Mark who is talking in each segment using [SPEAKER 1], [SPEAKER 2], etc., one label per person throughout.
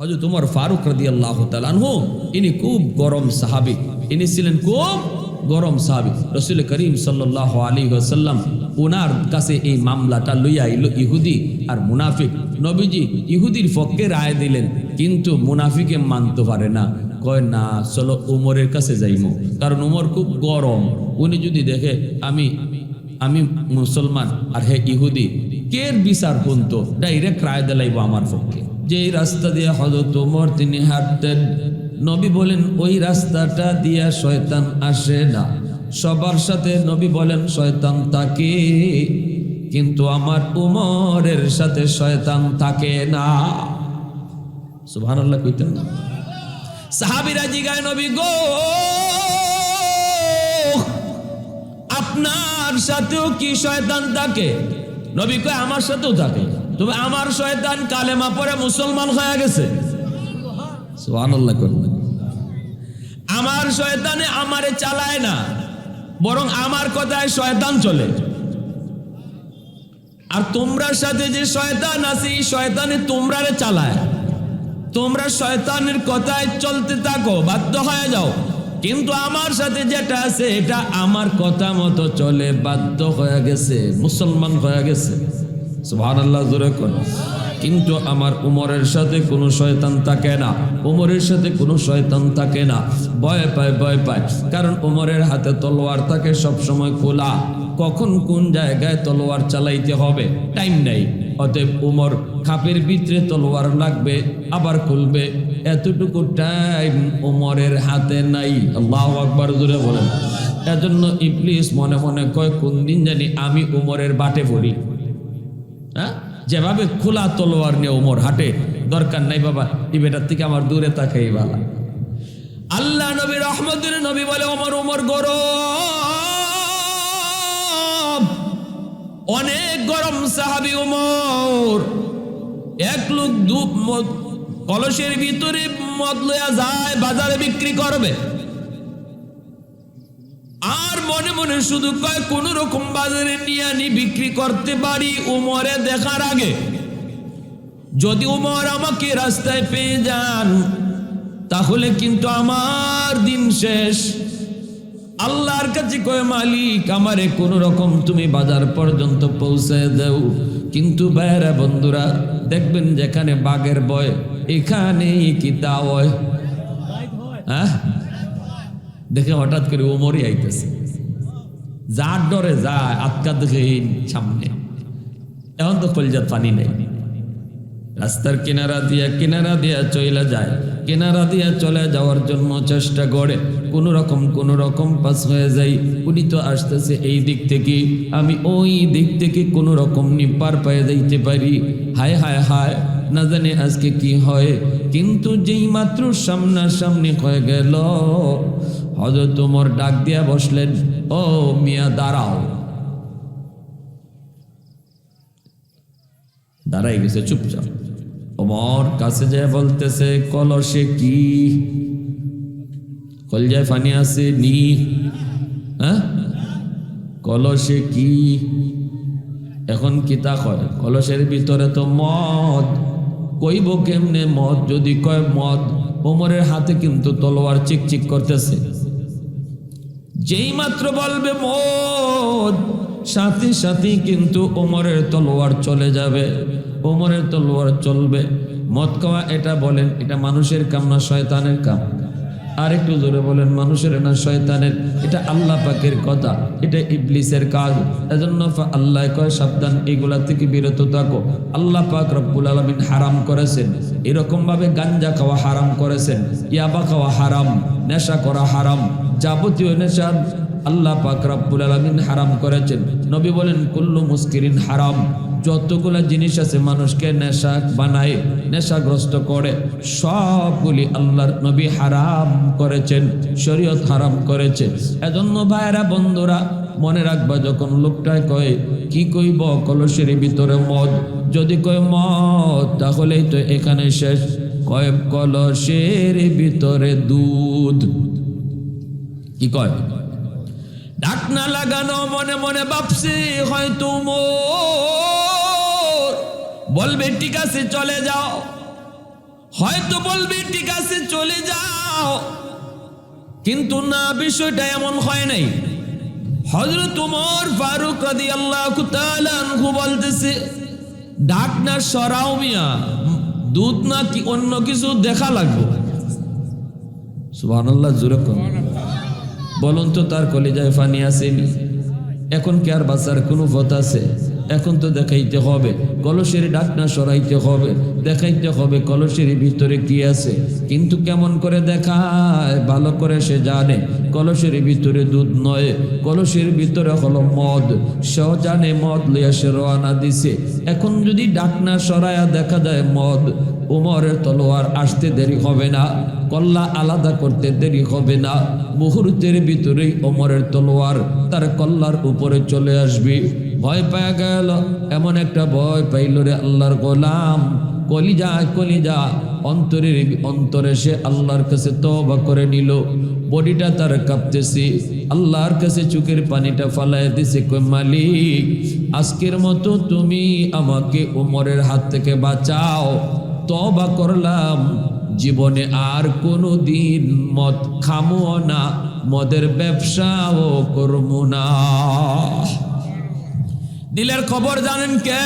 [SPEAKER 1] হজরত উমর ফারুক রাদি আল্লাহ তালানহু ইনি খুব গরম সাহাবি। ইনি ছিলেন খুব গরম সাহাবি। রসুল করিম সাল্লাহ আলী সাল্লাম ওনার কাছে এই মামলাটা লইয়া আইল ইহুদি আর মুনাফিক। নবীজি ইহুদির পক্ষে রায় দিলেন, কিন্তু মুনাফিকে মানতে পারে না। কয়, না, চলো উমরের কাছে যাইমো। কারণ উমর খুব গরম। উনি যদি দেখে, আমি আমি মুসলমান আর হে ইহুদি, কের বিচার কোনতো ডাইরেক্ট রায় দিলাইব আমার পক্ষে। যে রাস্তা দিয়ে হজরত ওমর তিনি হাঁটতেন, নবী বলেন, ওই রাস্তাটা দিয়া শয়তান আসে না। সবার সাথে নবী বলেন, শয়তান থাকে। কিন্তু আমার উমরের সাথে শয়তান থাকে না। সুবহানাল্লাহ কইতেন না সাহাবিরা জিগায়, নবী গো, আপনার সাথেও কি শয়তান থাকে? নবী কয়, আমার সাথেও থাকে। তবে আমার শয়তান কালেমা পরে মুসলমান হয়ে গেছে। আমার শয়তানে আমারে চালায় না, বরং আমার কথায় শয়তান চলে। আর তোমরার সাথে যে শয়তান আছে, এই শয়তানে তোমরারে চালায়। তোমরা শয়তানের কথায় চলতে থাকো, বাধ্য হয়ে যাও। কিন্তু আমার সাথে যেটা আছে, এটা আমার কথা মতো চলে, বাধ্য হয়ে গেছে, মুসলমান হয়ে গেছে। জোরে কোন। কিন্তু আমার উমরের সাথে কোনো শয়তান থাকে না। উমরের সাথে কোনো শয়তান থাকে না। ভয় পায় ভয় পায়। কারণ উমরের হাতে তলোয়ার থাকে সব সময় খোলা। কখন কোন জায়গায় তলোয়ার চালাইতে হবে? টাইম নেই। অতএব উমর খাপের ভিতরে তলোয়ার লাগবে, আবার খুলবে। এতটুকু টাইম উমরের হাতে নাই। আল্লাহ আকবার জুড়ে বলেন। এজন্য ইবলিস মনে মনে কয় কোন দিন জানি আমি উমরের বাটে পড়ি। যেভাবে খোলা তলোয়ার নিয়ে উমর হাঁটে, দরকার নাই বাবা, এই বেটার থেকে আমার দূরে তাকাই বালা। আল্লাহ নবী রহমতুল নবী বলে, ওমর উমর গরম। অনেক গরম, সাহাবি উমর এক লোক ধূপ কলসের ভিতরে মদ লইয়া যায়, বাজারে বিক্রি করবে। মনে মনে শুধু কয়, কোন রকম বাজারে নিয়ে আনি, বিক্রি করতে পারি, উমরে দেখার আগে। যদি উমর আমাকে রাস্তায় পেয়ে যান, তাহলে কিন্তু আমার দিন শেষ। আল্লাহর কাছে কয়, মালিক, আমারে কোন রকম তুমি বাজার পর্যন্ত পৌঁছে দেও। কিন্তু বাইরা বন্ধুরা, দেখবেন যেখানে বাঘের বয় এখানে কি দাওয় হ্যাঁ? দেখে হঠাৎ করে ওমরই আইতেছে। যার ডরে যায় আটকা দেখে সামনে। এখন তো কলজার পানি নেই। রাস্তার কিনারা দিয়া কিনারা দিয়া চলে যায়। কিনারা দিয়া চলে যাওয়ার জন্য চেষ্টা করে। কোন রকম কোন রকম পাস হয়ে যাই। উনি তো আসতেছে এই দিক থেকে। আমি ওই দিক থেকে কোন রকম নিপার পায়ে যাইতে পারি। হায় হায় হায়, না জানে আজকে কি হয়। কিন্তু যেই মাত্র সামনাসামনি হয়ে গেল হজরত তোমার ডাক দিয়া বসলেন, ও মিয়া, দাঁড়াও। দাঁড়াই গেছে চুপচাপ ওমর কাছে যে বলতেছে, কলসে কি? কলজায় ফানি আছে, নি। হ্যাঁ? কলসে কি? এখন কি তা কয়? কলসের ভিতরে তো মদ। কইব কেমনে মদ? যদি কয় মদ, ওমরের হাতে কিন্তু তলোয়ার চিকচিক করতেছে। যেই মাত্র বলবে মদ, সাথে সাথে কিন্তু ওমরের তলোয়ার চলে যাবে। ওমরের তলোয়ার চলবে। মদ খাওয়া এটা বলেন, এটা মানুষের কাম না শয়তানের কাম? আর একটু জোরে বলেন, মানুষের না শয়তানের? এটা আল্লাহ পাকের কথা, এটা ইবলিসের কাজ। এজন্য আল্লাহ কয়, সাবধান, এগুলা থেকে বিরত থাকো। আল্লাহ পাক রব্বুল আলমিন হারাম করেছেন। এরকম ভাবে গাঞ্জা খাওয়া হারাম করেছেন। ইয়াবা খাওয়া হারাম। নেশা করা হারাম। যাবতীয় নেশার আল্লাহ পাক রব্বুল আলমিন হারাম করেছেন। নবী বলেন, কুল্লু মুস্কিরিন হারাম। যতগুলা জিনিস আছে মানুষকে নেশা বানায়, নেশাগ্রস্ত করে, সবগুলি আল্লাহর নবী হারাম করেছেন, শরীয়ত হারাম করেছে এজন্য ভাইরা বন্ধুরা, মনে রাখবা, যখন লোকটায় কয়, কি কইব কলসের ভিতরে মদ? যদি কয়, মদ, তাহলেই তো এখানে শেষ। কয়, কলসের ভিতরে দুধ। কি কয়? ঢাকনা লাগানো মনে মনে ভাবছে, হয়তো বলবে, ঠিক আছে, চলে যাও। হয়তো বলবি, ঠিক আছে, চলে যাও। কিন্তু না, বিষয়টা এমন হয় নাই। হজরত উমর ফারুক রাদি আল্লাহ কুতালু বলতেছে, ডাক না সরাও মিয়া, দুধ না কি অন্য কিছু দেখা লাগবে? সুবহানাল্লাহ, জোরে কর বলুন তো, তার কলিজায় ফানি আসেনি। এখন কি আর বাঁচার? কোনো পথ আছে? এখন তো দেখাইতে হবে। কলসের ডাকনা সরাইতে হবে। দেখাইতে হবে কলসের ভিতরে কি আছে। কিন্তু কেমন করে দেখায়, ভালো করে সে জানে। কলসের ভিতরে দুধ নয়, কলসের ভিতরে হলো মদ। সেও জানে মদ লইয়া সে রওনা দিছে। এখন যদি ডাকনা সরায়া দেখা যায় মদ, উমরের তলোয়ার আসতে দেরি হবে না, কল্লা আলাদা করতে দেরি হবে না। মুহূর্তের ভিতরেই ওমরের তলোয়ার তার কল্লার উপরে চলে আসবে। ভয় পাওয়া গেল, এমন একটা ভয় পাইল রে আল্লাহর গোলাম। কলিজা কলিজা, অন্তরের অন্তরে সে আল্লাহর কাছে তবা করে নিল। বডিটা তার কাঁপতেছে। আল্লাহর কাছে চোখের পানিটা ফালায় দিছে কই মালিক, আজকের মতো তুমি আমাকে উমরের হাত থেকে বাঁচাও তবা করলাম। জীবনে আর কোনো দিন মদ খামো না, মদের ব্যবসাও করব না। দিলের খবর জানেন কে?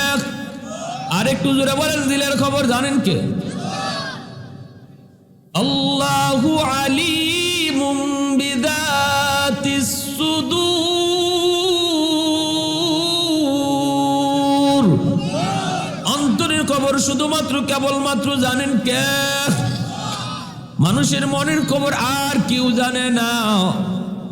[SPEAKER 1] আর একটু জোরে বলেন, দিলের খবর জানেন কে? আল্লাহু আলিমুম বিদাতিস সুদূর অন্তরের খবর শুধুমাত্র কেবলমাত্র জানেন কে? মানুষের মনের খবর আর কেউ জানে না।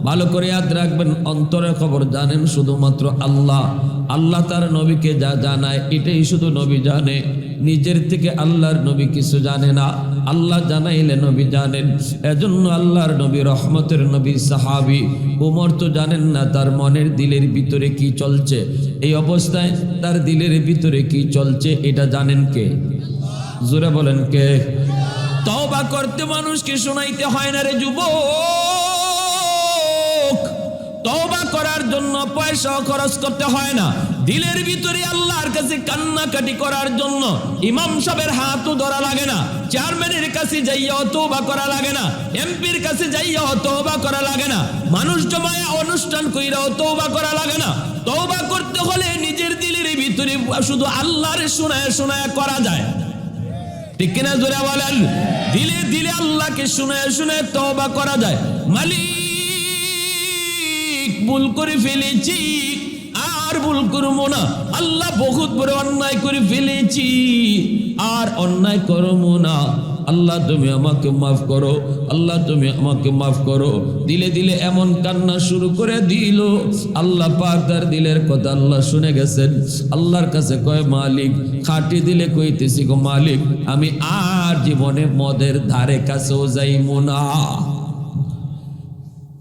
[SPEAKER 1] ভালো করে ইয়াদ রাখবেন, অন্তরের খবর জানেন শুধুমাত্র আল্লাহ। আল্লাহ তার নবীকে যা জানায়, এটাই শুধু নবী জানে। নিজের থেকে আল্লাহর নবী কিছু জানে না। আল্লাহ জানাইলে নবী জানেন। এজন্য আল্লাহর নবী, রহমতের নবী, সাহাবি, উমর তো জানেন না তার মনের দিলের ভিতরে কি চলছে। এই অবস্থায় তার দিলের ভিতরে কি চলছে এটা জানেন কে? জোরে বলেন কে? তওবা করতে মানুষকে শোনাইতে হয় না রে যুবক। তওবা করার জন্য পয়সা খরচ করতে হয় না। দিলের ভিতরে আল্লাহর কাছে কান্নাকাটি করার জন্য ইমাম সাহেবের হাতও ধরা লাগে না, চেয়ারম্যানের কাছে যাইয়াও তওবা করা লাগে না, এমপির কাছে যাইয়াও তওবা করা লাগে না, মানুষ জমায়া অনুষ্ঠান কইরাও তওবা করা লাগে না। তওবা করতে হলে নিজের দিলের ভিতরে শুধু আল্লাহর শোনায় শোনায় করা যায়। ঠিক কিনা জোরে বলেন? দিলে দিলে আল্লাহকে শুনে শুনে তওবা করা যায়। মালিক ভুল করে ফেলেছি, আর ভুল করব না। আল্লাহ বহুত বড় অন্যায় করে ফেলেছি, আর অন্যায় করব না। আল্লাহ তুমি আমাকে মাফ করো, আল্লাহ তুমি আমাকে মাফ করো। দিলে দিলে এমন কান্না শুরু করে দিল। আল্লাহ পাক তার দিলের কথা আল্লাহ শুনে গেছেন। আল্লাহর কাছে কয়, মালিক, খাটি দিলে কইতেছি গো মালিক, আমি আর জীবনে মদের ধারে কাছেও যাইমু না।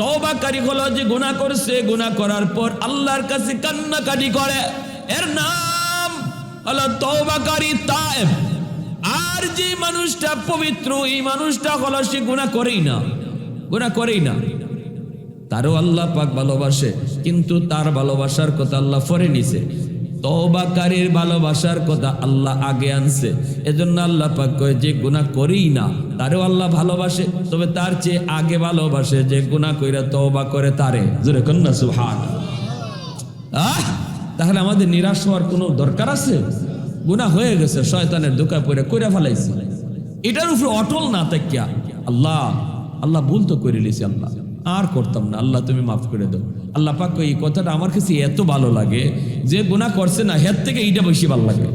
[SPEAKER 1] তওবাকারী হলো যে গুনাহ করছে গুনা করার পর আল্লাহর কাছে কান্নাকাটি করে। এর নাম হলো তবাকারী তায়েব। আর যে মানুষটা পবিত্র, এই মানুষটা হলো সে গুনাহ করেই না গুনা করেই না। তারও আল্লাহ পাক ভালোবাসে, কিন্তু তার ভালোবাসার কথা আল্লাহ ফরে নিছে। তওবাকারীর ভালোবাসার কথা আল্লাহ আগে আনছে। এজন্য আল্লাহ পাক কয়, যে গুনাহ করেই না, তারও আল্লাহ ভালোবাসে, তবে তার চেয়ে আগে ভালোবাসে, যে গুনাহ কইরা তওবা করে তারে। জোরে কন্যা সুবহান আহ, তাহলে আমাদের নিরাশ হওয়ার কোনো দরকার আছে? গুনাহ হয়ে গেছে, শয়তানের দোকা পড়ে কইরা ফেলাইছে। এটার উপরে অটল না তাকিয়া আল্লাহ আল্লাহ ভুল তো করে লিছি আল্লাহ। আর করতাম না, আল্লাহ তুমি মাফ করে দাও। আল্লাহ পাক এই কথাটা আমার কাছে এত ভালো লাগে যে গুনাহ করছে না, হের থেকে এইটা বেশি ভালো লাগে।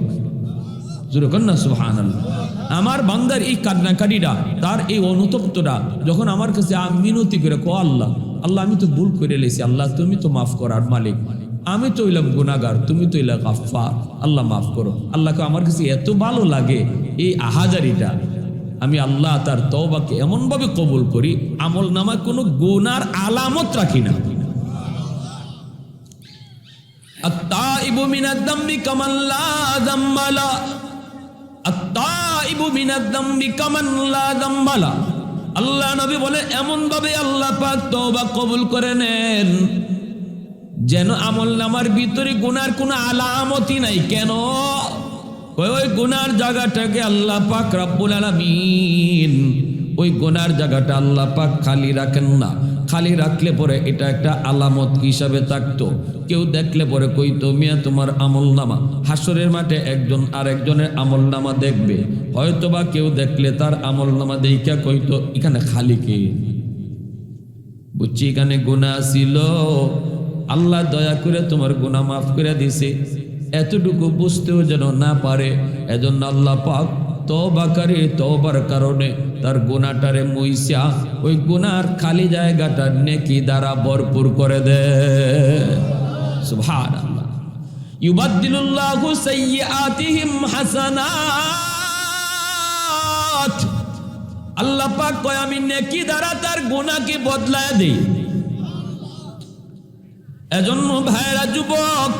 [SPEAKER 1] সুহান আমার বান্দার এই কান্নাকাটিটা, তার এই অনুতপ্তটা, যখন আমার কাছে মিনতি করে কো আল্লাহ আল্লাহ, আমি তো ভুল করে লেছি। আল্লাহ, তুমি তো মাফ করার মালিক। আমি তো ইলাম গুনাগার তুমি তো ইলা গাফফার। আল্লাহ, মাফ করো। আল্লাহকে আমার কাছে এত ভালো লাগে এই আহাজারিটা। আমি আল্লাহ তার তওবাকে এমনভাবে কবুল করি, আমল নামা কোনো গুনার আলামত রাখি না। আত্মাইবু মিনাদ দাম্বি কামাল্লা দাম্মালা আত্মাইবু মিনাদ দাম্বি কামাল্লা দাম্মালা আল্লাহ নবী বলে এমন ভাবে আল্লাহ পাক তওবা কবুল করে নেন, যেন আমল নামার ভিতরে গুনার কোনো আলামতি নাই। কেন? ওই ওই গুনার জায়গাটাকে আল্লাহ পাক রাব্বুল আলামিন, ওই গোনার জায়গাটা আল্লাহ পাক খালি রাখেন না। খালি রাখলে পরে এটা একটা আলামত হিসাবে থাকতো। কেউ দেখলে পরে কইতো, মিয়া, তোমার আমল নামা হাসরের মাঠে একজন আর একজনের আমল নামা দেখবে। হয়তোবা কেউ দেখলে তার আমল নামা দেখা কইতো, এখানে খালি কে? বুঝছি এখানে গুণা ছিল। আল্লাহ দয়া করে তোমার গুণা মাফ করে দিছে। এতটুকু বুঝতেও যেন না পারে, এজন্য আল্লাহ পাক তবাকারী তবার কারণে তার গুণাটারে মুইসা, ওই গুনার খালি জায়গাটা নেকি দ্বারা ভরপুর করে দে। সুবহানাল্লাহ। ইউবাদদিলুল্লাহু সাইয়্যাতিহিম হাসানাত। আল্লাহ পাক কয়, আমি নেকি দ্বারা তার গুনাহকে বদলায় দেই। এজন্য ভাইরা, যুবক,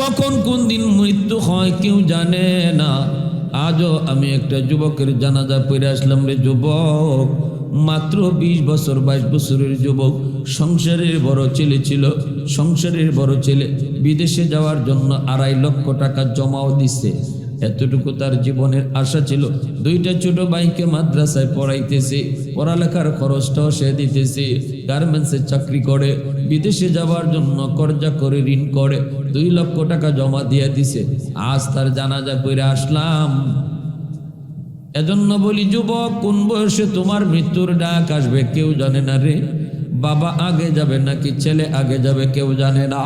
[SPEAKER 1] কখন কোন দিন মৃত্যু হয় কেউ জানে না। আজও আমি একটা যুবকের জানাজা পড়ে আসলাম রে যুবক। মাত্র বিশ বছর, বাইশ বছরের যুবক। সংসারের বড় ছেলে ছিল, সংসারের বড় ছেলে। বিদেশে যাওয়ার জন্য আড়াই লক্ষ টাকা জমাও দিছে। এতটুকু তার জীবনের আশা ছিল। দুইটা ছোট ভাইকে মাদ্রাসায় পড়াইতেছে। পড়ালেখার খরচটাও সে দিতেছে। গার্মেন্টসে চাকরি করে, বিদেশে যাওয়ার জন্য কর্জা করে ঋণ করে, দুই লক্ষ টাকা জমা দিয়ে দিছে। আজ তার জানাজা করে আসলাম। এজন্য বলি, যুবক, কোন বয়সে তোমার মৃত্যুর ডাক আসবে? কেউ জানে না রে। বাবা আগে যাবে নাকি ছেলে আগে যাবে কেউ জানে না।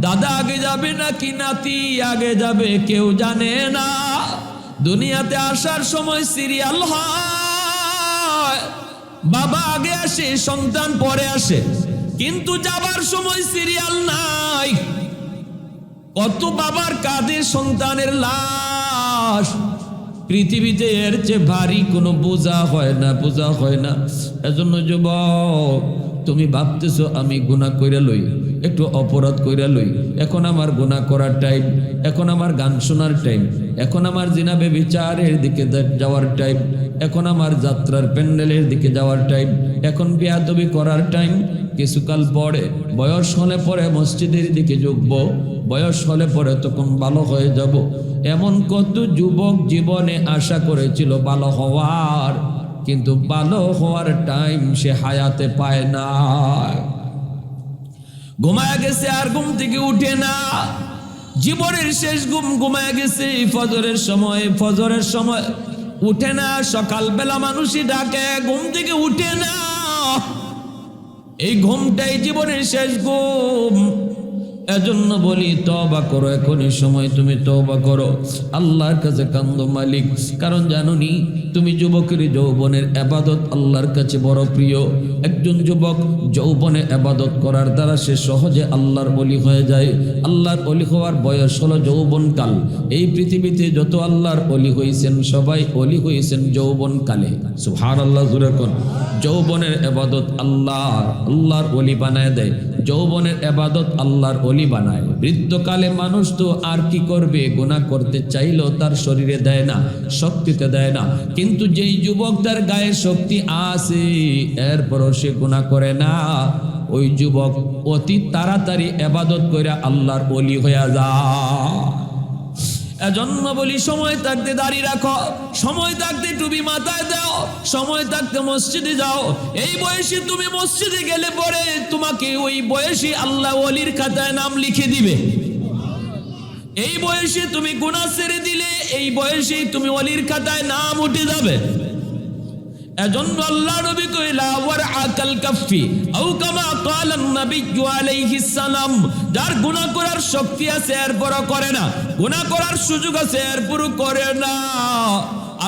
[SPEAKER 1] দাদা আগে যাবে নাকি নাতি আগে যাবে কেউ জানে না। দুনিয়াতে আসার সময় সিরিয়াল হয়। বাবা আগে আসে, সন্তান পরে আসে। কিন্তু যাবার সময় সিরিয়াল নাই। কত বাবার কাঁধে সন্তানের লাশ। পৃথিবীতে এর চেয়ে ভারী কোনো বোঝা হয় না, বোঝা হয় না। এজন্য যুবক তুমি ভাবতেছ আমি গুণা কইরা লই, একটু অপরাধ কইরা লই। এখন আমার গুণা করার টাইম এখন আমার গান শোনার টাইম এখন আমার জিনাবে বিচারের দিকে যাওয়ার টাইম এখন আমার যাত্রার প্যান্ডেলের দিকে যাওয়ার টাইম এখন বিয়াদবি করার টাইম কিছুকাল পরে, বয়স হলে পরে মসজিদের দিকে ঝুঁকব বয়স হলে পরে তখন ভালো হয়ে যাব। এমন কত যুবক জীবনে আশা করেছিল ভালো হওয়ার। কিন্তু ভালো হওয়ার টাইম সে হায়াতে পায় না। ঘুমায় গেছে আর ঘুম থেকে উঠে না। জীবনের শেষ ঘুম ঘুমায় গেছে, ফজরের সময় ফজরের সময় উঠে না। সকালবেলা মানুষই ডাকে, ঘুম থেকে উঠে না। এই ঘুমটাই জীবনের শেষ ঘুম। এজন্য বলি তবা করো, এখনই সময় তুমি তবা করো। আল্লাহর কাছে কান্দ মালিক, কারণ জানুনি, তুমি যুবকের যৌবনের আবাদত আল্লাহর কাছে বড় প্রিয়। একজন যুবক যৌবনে আবাদত করার দ্বারা সে সহজে আল্লাহর অলি হয়ে যায়। আল্লাহর অলি হওয়ার বয়স হলো যৌবনকাল। এই পৃথিবীতে যত আল্লাহর অলি হয়েছেন সবাই অলি হয়েছেন যৌবনকালে। সুহার আল্লাহ যৌবনের আবাদত আল্লাহ, আল্লাহর অলি বানায় দেয়। যৌবনের এবাদত আল্লাহর অলি বানায়। বৃদ্ধকালে মানুষ তো আর কি করবে? গোনা করতে চাইলেও তার শরীরে দেয় না, শক্তিতে দেয় না। কিন্তু যেই যুবক তার গায়ে শক্তি আছে, এরপরও সে গোনা করে না। ওই যুবক অতি তাড়াতাড়ি এবাদত করে আল্লাহর অলি হয়ে যায়। এজন্য বলি, সময় থাকতে দাঁড়িয়ে রাখো, সময় থাকতে টুপি মাথায় দাও, সময় থাকতে মসজিদে যাও। এই বয়সে তুমি মসজিদে গেলে পরে তোমাকে ওই বয়সে আল্লাহ অলির খাতায় নাম লিখে দিবে। এই বয়সে তুমি গুণা ছেড়ে দিলে, এই বয়সেই তুমি অলির খাতায় নাম উঠে যাবে। এজন্য আল্লাহ নবী কইলা ওয়ার আকাল কাফি আও কামা ক্বালান নবী আলাইহিস সালাম। যার গুনাহ করার শক্তি আছে এরপর করে না। গুনাহ করার সুযোগ আছে এরপর করে না।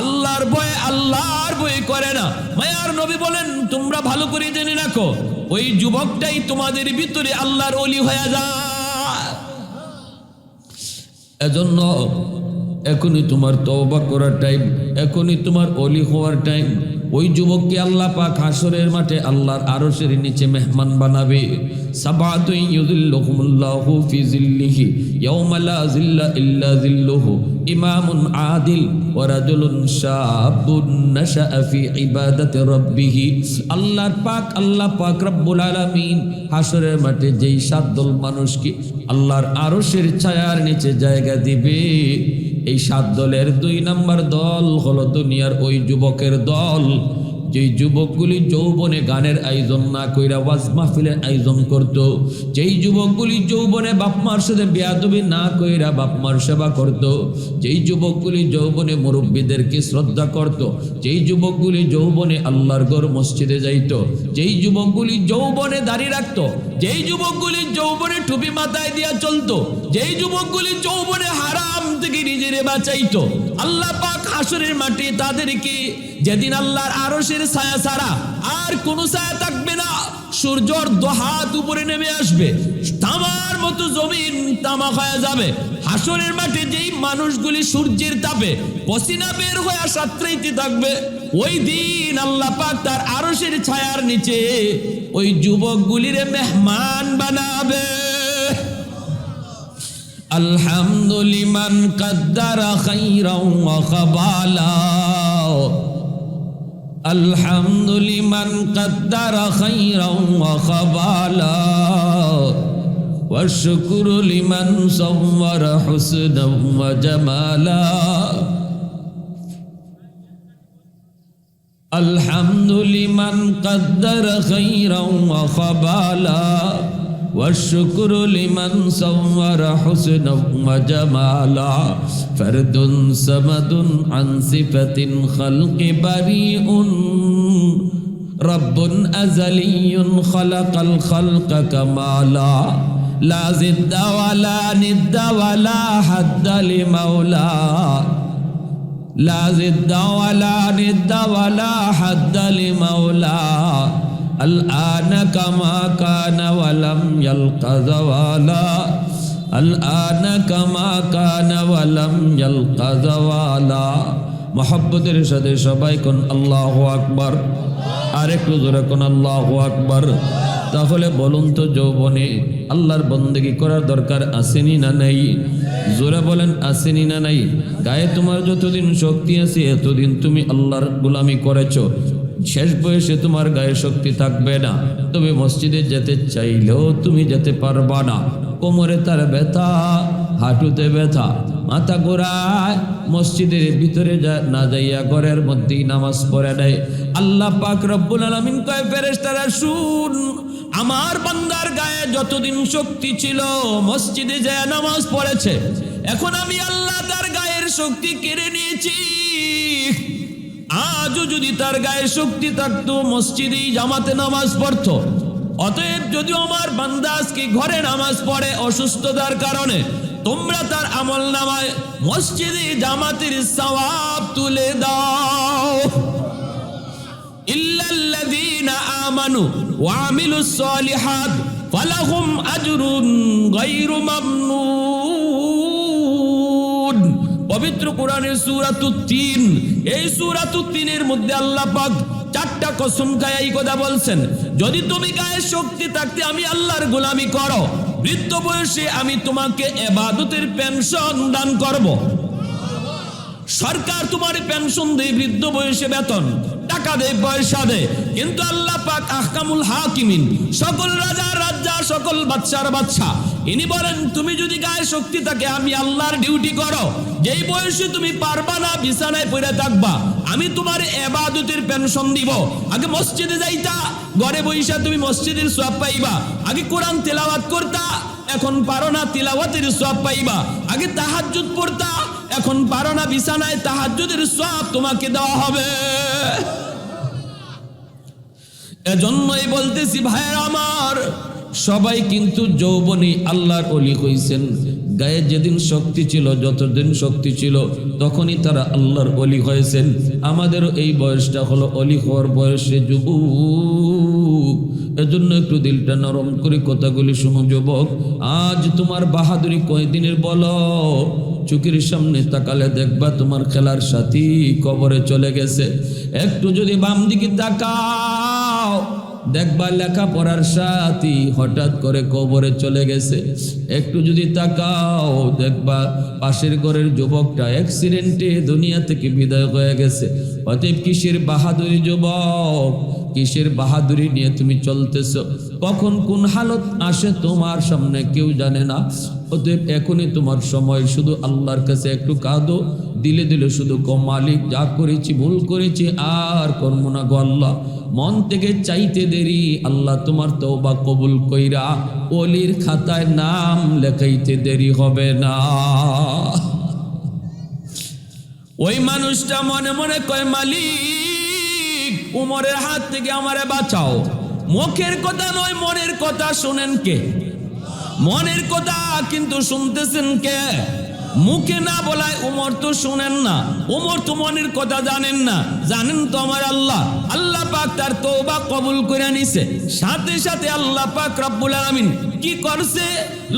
[SPEAKER 1] আল্লাহর ভয়ে আল্লাহর ভয়ে করে না। মায়ার নবী বলেন, তোমরা ভালো করে জেনে রাখো, ওই যুবকটাই তোমাদের ভিতরে আল্লাহর ওলি হয়ে যায়। এজন্য এখনই তোমার তওবা করার টাইম এখনই তোমার অলি হওয়ার টাইম ওই যুবককে আল্লাহ পাক হাসরের মাঠে আল্লাহর আরশের নিচে মেহমান বানাবে। ইমামুন আদিল আল্লাহর পাক, আল্লাহ পাক মাঠে যেই সাত দল মানুষকে আল্লাহর আরশের ছায়ার নিচে জায়গা দিবে এই সাত দলের দুই নাম্বার দল হলো দুনিয়ার ওই যুবকের দল। যেই যুবকগুলি যৌবনে গানের আয়োজন না কইরা ওয়াজ মাহফিলের আয়োজন করত, যেই যুবকগুলি যৌবনে বাপমার সাথে বেয়াদবি না কইরা বাপমার সেবা করত, যেই যুবকগুলি যৌবনে মুরব্বীদেরকে শ্রদ্ধা করত, যেই যুবকগুলি যৌবনে আল্লাহর গড় মসজিদে যাইত, যেই যুবকগুলি যৌবনে দাঁড়িয়ে রাখত, যেই যুবকগুলি যৌবনে টুপি মাথায় দিয়া চলতো, যেই যুবকগুলি যৌবনে হারাম থেকে নিজেরে বাঁচাইতো, আল্লাহ পাক হাসরের মাঠে তাদেরকে যেদিন আল্লাহর আরশের ছায়া ছাড়া আর কোনো ছায়া থাকবে না, সূর্যর দোহাত উপরে নেমে আসবে। তামার মতো জমিন তামা হয়ে যাবে। হাসরের মাঠে যেই মানুষগুলি সূর্যের তাপে পসিনা বের হয়ে সাতরাইতে থাকবে, ওই দিন আল্লাহ পাক তার আরশের ছায়ার নিচে ওই যুবকগুলির মেহমান বানাবে। আলহামদুলিমান কদ্দারা খাইরাও ওয়া খাবালা الحمد لمن قدر خيرا وخبالا والشكر لمن صور حسنا وجمالا الحمد لمن قدر خيرا وخبالا والشكر لمن صور حسنا وجمالا. فرد سمد عن صفة خلق بريء. رب أزلي خلق الخلق كمالا. لا زد ولا ند ولا حد لمولاه لا زد ولا ند ولا حد لمولى الآن كما كان ولم يلق زوالا الآن كما كان ولم يلق زوالا মহব্বতের সাথে সবাই কোন আল্লাহ আকবার আর একটু জোরে কোন আল্লাহ আকবার তাহলে বলুন তো যৌবনে আল্লাহর বন্দেগি করার দরকার আসেনি না নেই জোরে বলেন আসেনি না নাই গায়ে তোমার যতদিন শক্তি আছে এতদিন তুমি আল্লাহর গুলামি করেছো শেষ বয়সে তোমার গায়ে শক্তি থাকবে না। তুমি মসজিদে যেতে চাইলেও তুমি যেতে পারবা না। কোমরে তার ব্যথা, হাঁটুতে ব্যথা। মাথা ঘোরায়, মসজিদের ভিতরে না যাইয়া ঘরের মধ্যেই নামাজ পড়ে নেয়। আল্লাহ পাক রব্বুল আলামিন কয়, ফেরেশতারা, শুন, আমার বান্দার গায়ে যতদিন শক্তি ছিল, মসজিদে যায় নামাজ পড়েছে। এখন আমি আল্লাহ তার গায়ের শক্তি কেড়ে নিয়েছি। আজও যদি তার গায়ে শক্তি থাকতো, মসজিদেই জামাতে নামাজ পড়তো। অতএব যদি আমার বান্দা আজকে ঘরে নামাজ পড়ে অসুস্থতার কারণে, তোমরা তার আমল নামায় মসজিদে জামাতের সওয়াব তুলে দাও। ইল্লাল্লাযীনা আমানু ওয়া আমিলুস সালিহাত, ফালাহুম আজরুন গায়রু মামনুন। পবিত্র কোরআনের সুরাতু তিন এই সুরাতু তিনের মধ্যে আল্লাহ পাক চারটা কসম এই কথা বলছেন। যদি তুমি গায়ে শক্তি থাকতে আমি আল্লাহর গোলামি করো, বৃদ্ধ বয়সে আমি তোমাকে এবাদতের পেনশন দান করব। সরকার তোমার পেনশন দেয় বৃদ্ধ বয়সে বেতন। টাকা দেয়, পয়সা দেয়। কিন্তু আল্লাহ পাক আহকামুল হাকিমিন, সকল রাজা রাজা সকল বাচ্চার বাচ্চা ইনি বলেন, তুমি যদি গায়ে শক্তি থাকে, আমি আল্লাহর ডিউটি করো। যেই বয়সে তুমি পারবা না, বিছানায় পড়ে থাকবা, আমি তোমার এবাদতের পেনশন দিব। আগে মসজিদে যাইতা, ঘরে বইসা তুমি মসজিদের সব পাইবা। আগে কোরআন তেলাওয়াত করতা, এখন পারো না, তিলাওয়াতের সব পাইবা। আগে তাহাজ্জুদ পড়তা এখন পারো না বিছানায় তাহাজ্জুদের সব তোমাকে দেওয়া হবে। এজন্যই বলতেছি, ভাইয়ের আমার, সবাই কিন্তু যৌবনী আল্লাহর অলি হইছেন। গায়ে যেদিন শক্তি ছিল, যতদিন শক্তি ছিল, তখনই তারা আল্লাহর অলি হয়েছেন। আমাদের এই বয়সটা হলো অলি হওয়ার বয়সে যুবক। এজন্য একটু দিলটা নরম করে কথাগুলি শুনো, যুবক। আজ তোমার বাহাদুরি কয়দিনের বলো? চোখের সামনে তাকালে দেখবা তোমার খেলার সাথী কবরে চলে গেছে। একটু যদি বাম দিকে তাকাও, দেখবা লেখাপড়ার সাথী হঠাৎ করে কবরে চলে গেছে। একটু যদি তাকাও, দেখবা পাশের ঘরের যুবকটা অ্যাক্সিডেন্টে দুনিয়া থেকে বিদায় হয়ে গেছে। অতএব কিসের বাহাদুরি যুবক? কিসের বাহাদুরি নিয়ে তুমি চলতেছ? কখন কোন হালত আসে তোমার সামনে কেউ জানে না। অতএব এখনই তোমার সময়। শুধু আল্লাহর কাছে একটু কাঁদো। দিলে দিলে শুধু কম মালিক, যা করেছি ভুল করেছি আর কর্ম না গো আল্লাহ। মন থেকে চাইতে দেরি, আল্লাহ তোমার তওবা কবুল কইরা অলির খাতায় নাম লেখাইতে দেরি হবে না। ওই মানুষটা মনে মনে কয়, মালিক, উমরের হাত থেকে আমারে বাঁচাও। মুখের কথা নয় মনের কথা শুনেন কে? মনের কথা কিন্তু শুনতেছেন কে? মুখে না বলায় উমর তো শুনেন না। উমর তো মনের কথা জানেন না। জানেন তো আমার আল্লাহ। আল্লাহ পাক তার তওবা কবুল করে নিছে। সাথে সাথে আল্লাহ পাক রব্বুল আলামিন কি করছে?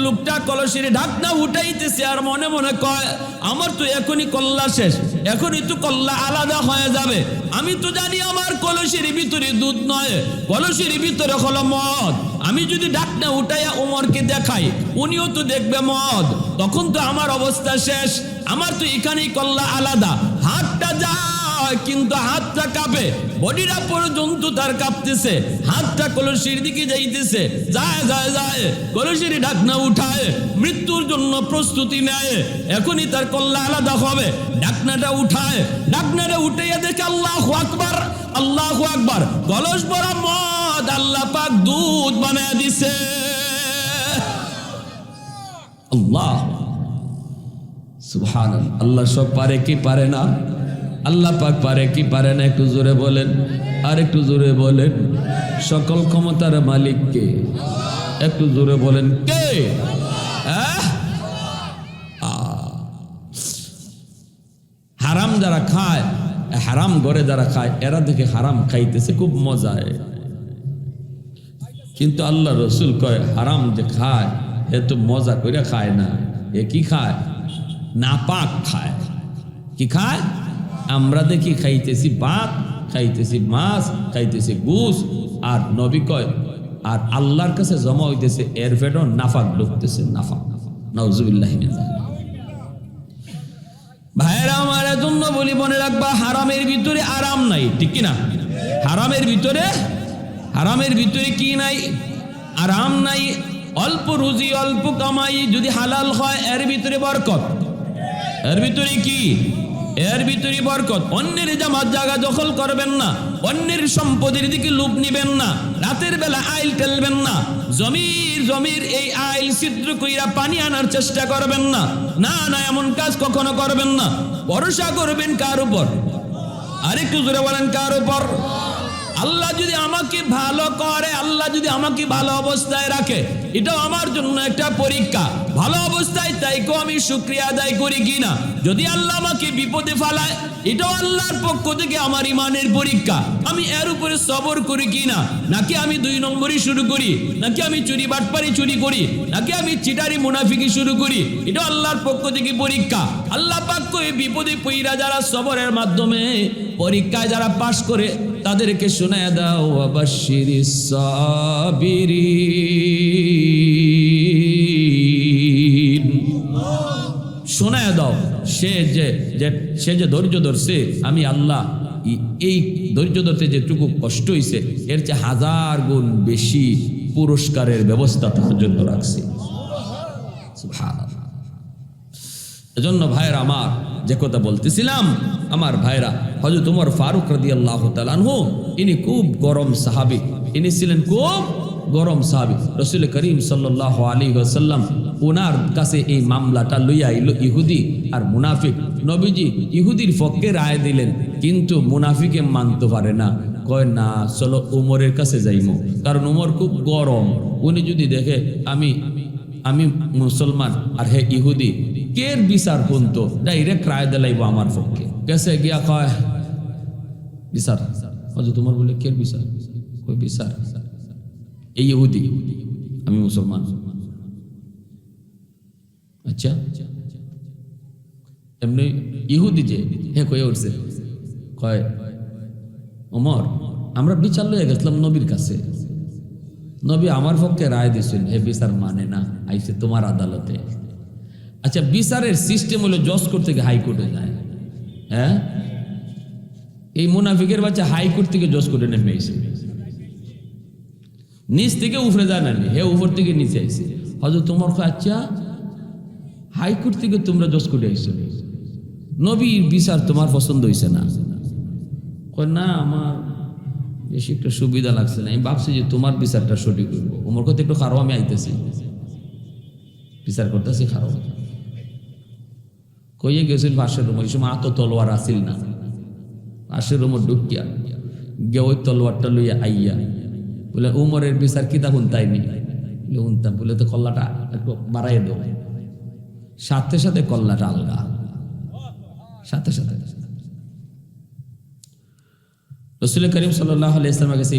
[SPEAKER 1] লোকটা কলসের ঢাকনা উঠাইতেছে আর মনে মনে কয়, আমার তো এখনই কল্লা শেষ। এখনই তো কল্লা আলাদা হয়ে যাবে। আমি তো জানি আমার কলসের ভিতরে দুধ নয়। কলসের ভিতরে হলো মদ। আমি যদি ডাকনা উঠাইয়া ওমরকে দেখাই, উনিও তো দেখবে মদ। তখন তো আমার অবস্থা শেষ। আমার তো এখানেই কল্লা আলাদা। হাতটা যায়, কিন্তু হাতটা কাঁপে। বডিটা পর্যন্ত তার কাঁপতেছে। হাতটা কলসির দিকে যাইতেছে। যায় যায় যায়, কলসির ঢাকনা উঠায়। মৃত্যুর জন্য প্রস্তুতি নেয়। এখনই তার কল্লা আলাদা হবে। ঢাকনাটা উঠায়। ঢাকনাটা উঠাইয়া দেখে আল্লাহ আকবার আল্লাহ আকবার। কলস ভরা মদ আল্লাহ পাক দুধ বানায় দিছে। আল্লাহ। সুবহান আল্লাহ সব পারে কি পারে না? আল্লাহ পাক পারে কি পারে না একটু জোরে বলেন। আর একটু জোরে বলেন, সকল ক্ষমতার মালিক কে একটু জোরে বলেন, কে। হারাম যারা খায়, হারাম ঘরে যারা খায়, এরা দেখে হারাম খাইতেছে, খুব মজায়। কিন্তু আল্লাহ রসুল কয়, হারাম যে খায় এ তো মজা করে খায় না। এ কি খায়? নাপাক খায়। কি খায়? আমরা দেখি খাইতেছি ভাত, খাইতেছি মাছ, খাইতেছি গুস আর নবী কয়, আর আল্লাহর কাছে জমা হইতেছে এর ফেটও নাফাক, ঢুকতেছে নাফাক। নজুবিল্লাহ ভাইয়েরা, আমার জন্য বলি, মনে রাখবা, হারামের ভিতরে আরাম নাই, ঠিক কি না হারামের ভিতরে হারামের ভিতরে কি নাই? আরাম নাই অল্প রুজি, অল্প কামাই যদি হালাল হয়, এর ভিতরে বরকত। এর ভিতরে কি? এর ভিতরে বরকত। অন্যের জামাত জায়গা দখল করবেন না, অন্যের সম্পদের দিকে লুপ নিবেন না, রাতের বেলা আইল টেলবেন না, জমির জমির এই আইল ছিদ্র কইরা পানি আনার চেষ্টা করবেন না। না না, এমন কাজ কখনো করবেন না। ভরসা করবেন কার উপর? আরেকটু জোরে বলেন কার উপর? আল্লাহ যদি আমাকে ভালো করে, আল্লাহ যদি আমাকে ভালো অবস্থায় রাখে, এটাও আমার জন্য একটা পরীক্ষা। ভালো অবস্থায় তাইকেও আমি শুক্রিয়া আদায় করি কিনা যদি আল্লাহ আমাকে বিপদে ফালায়, এটাও আল্লাহর পক্ষ থেকে আমার ইমানের পরীক্ষা। আমি এর উপরে সবর করি কিনা নাকি আমি দুই নম্বরই শুরু করি? নাকি আমি চুরি বাটপারি চুরি করি? নাকি আমি চিটারি মুনাফিকি শুরু করি? এটা আল্লাহর পক্ষ থেকে পরীক্ষা। আল্লাহ পাক্য এই বিপদে পইরা যারা সবরের মাধ্যমে পরীক্ষায় যারা পাশ করে তাদেরকে শোনায় দাও অবশ্যির সাবিরিন শোনায় দাও, সে যে সে যে ধৈর্য ধরছে, আমি আল্লাহ এই ধৈর্য ধরতে যেটুকু কষ্ট হয়েছে এর চেয়ে হাজার গুণ বেশি পুরস্কারের ব্যবস্থা তার জন্য রাখছি। এজন্য ভাইরা আমার যে কথা বলতেছিলাম, আমার ভাইরা হজরত উমর ফারুক রাদি আল্লাহ তালানহু ইনি খুব গরম সাহাবি। ইনি ছিলেন খুব গরম সাহাবি। রসুল করিম সাল্লাহ আলী সাল্লাম ওনার কাছে এই মামলাটা লইয়া এলো ইহুদি আর মুনাফিক। নবীজি ইহুদির পক্ষে রায় দিলেন, কিন্তু মুনাফিকে মানতে পারে না। কয়, না, চলো উমরের কাছে যাইমো। কারণ উমর খুব গরম। উনি যদি দেখে, আমি আমি মুসলমান আর হে ইহুদি কের বিচার শুনতো ডাইরেক্ট রায় দিলাইব আমার পক্ষে। কেসে গিয়া কয়, বিচার। হজরত তোমার বলে, কের বিচার? কই বিচার। এই ইহুদি, আমি মুসলমান। আচ্ছা। এমনি ইহুদি যে, হে কয়ে উঠছে, কয় ওমর আমরা বিচার লইয়া গেছিলাম নবীর কাছে। নবী আমার পক্ষে রায় দিয়েছেন হে বিচার মানে না আইসে তোমার আদালতে। আচ্ছা বিচারের সিস্টেম হলো জজ কোর্ট থেকে হাইকোর্টে যায়। হ্যাঁ? এই মুনাফিকের বাচ্চা হাইকোর্ট থেকে জজ কোর্টে নেমে এসে। নিচ থেকে উপরে যায় না হে উপর থেকে নিচে আইসে হয়তো তোমার আচ্ছা হাইকোর্ট থেকে তোমরা জজ কোর্টে আইসো নবীর বিচার তোমার পছন্দ হয়েছে না। না, আমার বেশি একটু সুবিধা লাগছে না। আমি ভাবছি যে তোমার বিচারটা সঠিক করব ওমর কথা একটু খারাপ আমি আইতেছি। বিচার করতেছি খারাপ। কইয়ে গেছিল পাশের রুম ওই সময় আত তলোয়ার আসিল না। পাশের রুম ঢুকিয়া গে ওই তলোয়ারটা লইয়া আইয়া বলে, উমরের বিচার কি তখন তাই নি বলে উনতাম বলে, তো কল্লাটা একটু বাড়াই দেও। সাথে সাথে কল্লাটা আলগা। সাথে সাথে। রসুল করিম সাল্লাহ ইসলামের কাছে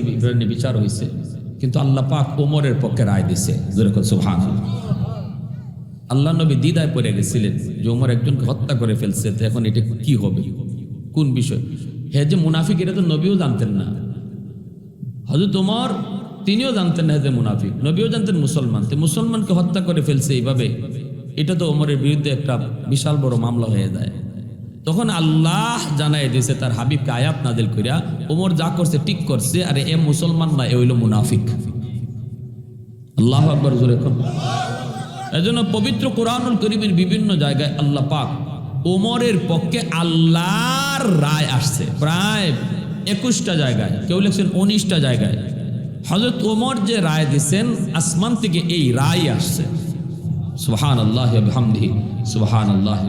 [SPEAKER 1] বিচার হয়েছে কিন্তু আল্লাহ পাক ওমরের পক্ষে রায় দিছে। যেরকম সুহান আল্লাহ নবী দিদায় পড়ে গেছিলেন যে ওমর একজনকে হত্যা করে ফেলছে, তো এখন এটা কি হবে? কোন বিষয়? হ্যাঁ যে মুনাফিক, এটা তো নবীও জানতেন না। হজরত ওমর, তিনিও জানতেন না যে মুনাফিক, নবীও জানতেন মুসলমান। তো মুসলমানকে হত্যা করে ফেলছে এইভাবে, এটা তো ওমরের বিরুদ্ধে একটা বিশাল বড় মামলা হয়ে যায়। তখন আল্লাহ জানাই দিয়েছে তার হাবিবকে আয়াত নাদিল করিয়া, ওমর যা করছে ঠিক করছে, আর এ মুসলমান না, এ হইল মুনাফিক। আল্লাহ আকবর জোরে এজন্য পবিত্র কোরআনুল করিমের বিভিন্ন জায়গায় আল্লাহ পাক ওমরের পক্ষে আল্লাহর রায় আসছে। প্রায় একুশটা জায়গায়, কেউ লিখছেন উনিশটা জায়গায়। হজরত ওমর যে রায় দিচ্ছেন আসমান থেকে এই রায় আসছে। সুহান আল্লাহ হামদি সুবহান আল্লাহ